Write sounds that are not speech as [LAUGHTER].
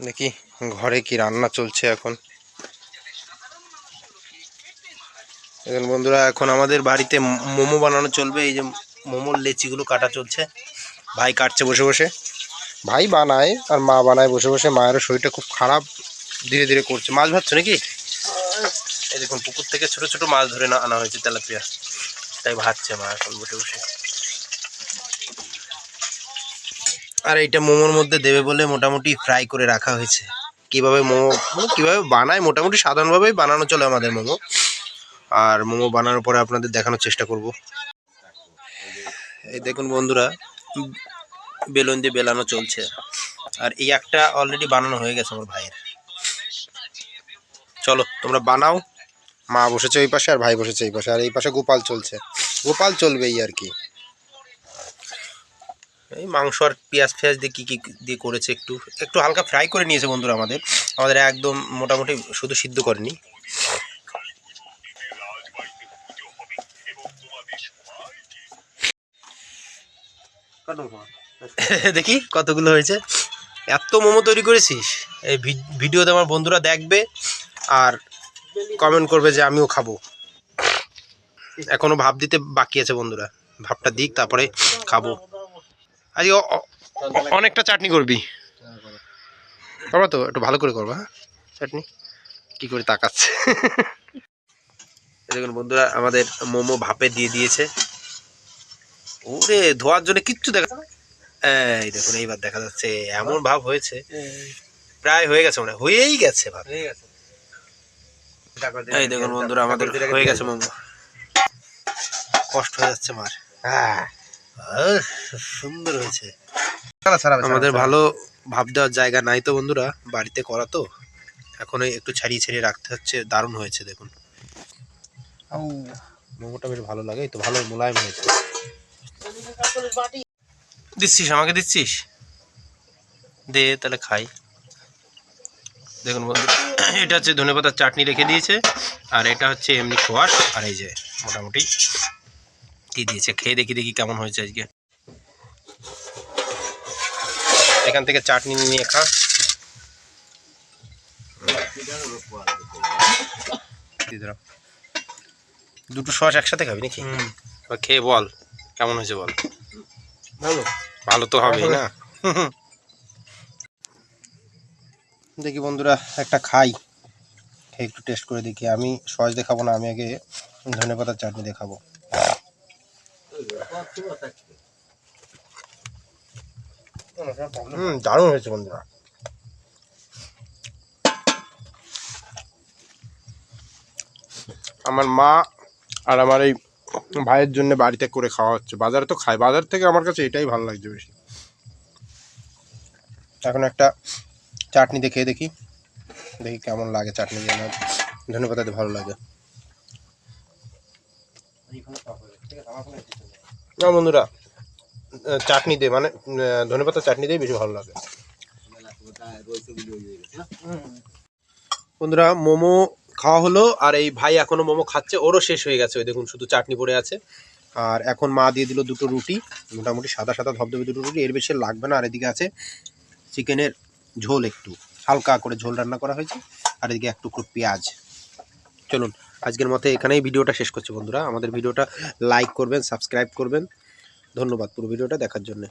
দেখি ঘরে কি রান্না চলছে এখন। দেখুন বন্ধুরা, এখন আমাদের বাড়িতে মোমো বানানো চলবে। এই যে মোমোর লেচিগুলো কাটা চলছে। ভাই কাটছে বসে বসে। ভাই বানায় আর মা বানায় বসে বসে। মায়েরও শরীরটা খুব খারাপ, ধীরে ধীরে করছে। মাছ ভাবছ নাকি? এই দেখুন, পুকুর থেকে ছোট ছোট মাছ ধরে না আনা হয়েছে তেলাপিয়া। তাই ভাবছে মা এখন বসে বসে। আর এটা মোমোর মধ্যে দেবে বলে মোটামুটি ফ্রাই করে রাখা হয়েছে। কীভাবে মোমো কীভাবে বানায়, মোটামুটি সাধারণভাবেই বানানো চলে আমাদের মোমো। আর মোমো বানানোর পরে আপনাদের দেখানোর চেষ্টা করব। এই দেখুন বন্ধুরা, বেলুন দিয়ে বেলানো চলছে। আর এই একটা অলরেডি বানানো হয়ে গেছে আমার ভাইয়ের। চলো, তোমরা বানাও। মা বসেছে ওই পাশে আর ভাই বসেছে এই পাশে। আর এই পাশে গোপাল চলছে। গোপাল চলবেই আর কি। এই মাংস আর পেঁয়াজ ফেয়াজ দিয়ে কী কী দিয়ে করেছে একটু একটু হালকা ফ্রাই করে নিয়েছে বন্ধুরা আমাদের। আমাদের একদম মোটামুটি শুধু সিদ্ধ করেনি। [LAUGHS] দেখি কতগুলো হয়েছে। এত মোমো তৈরি করেছিস? এই ভিডিওতে আমার বন্ধুরা দেখবে আর কমেন্ট করবে যে আমিও খাব। এখনও ভাব দিতে বাকি আছে বন্ধুরা। ভাবটা দিক, তারপরে খাব। আজকে অনেকটা চাটনি করবি। করবা তো? একটু ভালো করে করবা হ্যাঁ? চাটনি? কি করে তাকাচ্ছে? দেখুন বন্ধুরা আমাদের মোমো ভাপে দিয়ে দিয়েছে। ওরে ধোয়ার জন্য কিচ্ছু দেখা এই দেখুন এইবার দেখা যাচ্ছে এমন ভাব হয়েছে। প্রায় হয়ে গেছে মানে হয়েই গেছে ভাব। এই দেখুন বন্ধুরা আমাদের হয়ে গেছে মোমো। কষ্ট হয়ে যাচ্ছে মার। আহ, সুন্দর হয়েছে। আমাদের ভালো ভাব দেওয়ার জায়গা নাই তো বন্ধুরা বাড়িতে করা তো। এখন একটু ছাড়িয়ে ছাড়িয়ে রাখতে হচ্ছে দারুণ হয়েছে দেখুন। মোমোটা বেশ ভালো লাগে তো ভালো মোলায়েম হয়েছে। দিচ্ছিস আমাকে দিচ্ছিস? দে তাহলে খাই। দেখুন বন্ধু এটা হচ্ছে ধনেপাতার চাটনি রেখে দিয়েছে আর এটা হচ্ছে এমনি খোয়াশ আর এই যে মোটামুটি। দিয়ে দিয়েছে? খেয়ে দেখি দেখি কেমন হয়েছে আজকে। এখান থেকে চাটনি নিয়ে খা। দুটো সস একসাথে খাবি নাকি? খেয়ে বল কেমন হয়েছে বল? ভালো। ভালো তো হবেই না? দেখি বন্ধুরা একটা খাই। খেয়ে একটু টেস্ট করে দেখি। আমি সস দেখাবো না আমি আগে ধনে পাতার চাটনি দেখাবো। হুম, দারুণ হয়েছে বন্ধুরা। আমার মা আর আমার এই ভাইয়ের জন্য বাড়িতে করে খাওয়া হচ্ছে। বাজারে তো খাই বাজার থেকে আমার কাছে এটাই ভালো লাগছে বেশি। এখন একটা চাটনি দেখে দেখি। দেখি কেমন লাগে চাটনি দিয়ে। আমার ধনে পাতাতে ভালো লাগে। না, বন্ধুরা চাটনি দিয়ে মানে ধনে পাতা চাটনি দিয়ে বেশি ভালো লাগে। বন্ধুরা, মোমো খাওয়া হলো, আর এই ভাই এখনও মোমো খাচ্ছে, ওরও শেষ হয়ে গেছে, ওই দেখুন, শুধু চাটনি পড়ে আছে। আর এখন মা দিয়ে দিল দুটো রুটি, মোটামুটি সাদা সাদা ধবধবে দুটো রুটি, এর বেশি লাগবে না, আর এদিকে আছে চিকেনের ঝোল একটু, হালকা করে ঝোল রান্না করা হয়েছে, আর এদিকে এক টুকরো পেঁয়াজ। চলুন আজকের মতো এখানেই ভিডিওটা শেষ করছি বন্ধুরা। আমাদের ভিডিওটা লাইক করবেন সাবস্ক্রাইব করবেন। ধন্যবাদ পুরো ভিডিওটা দেখার জন্য।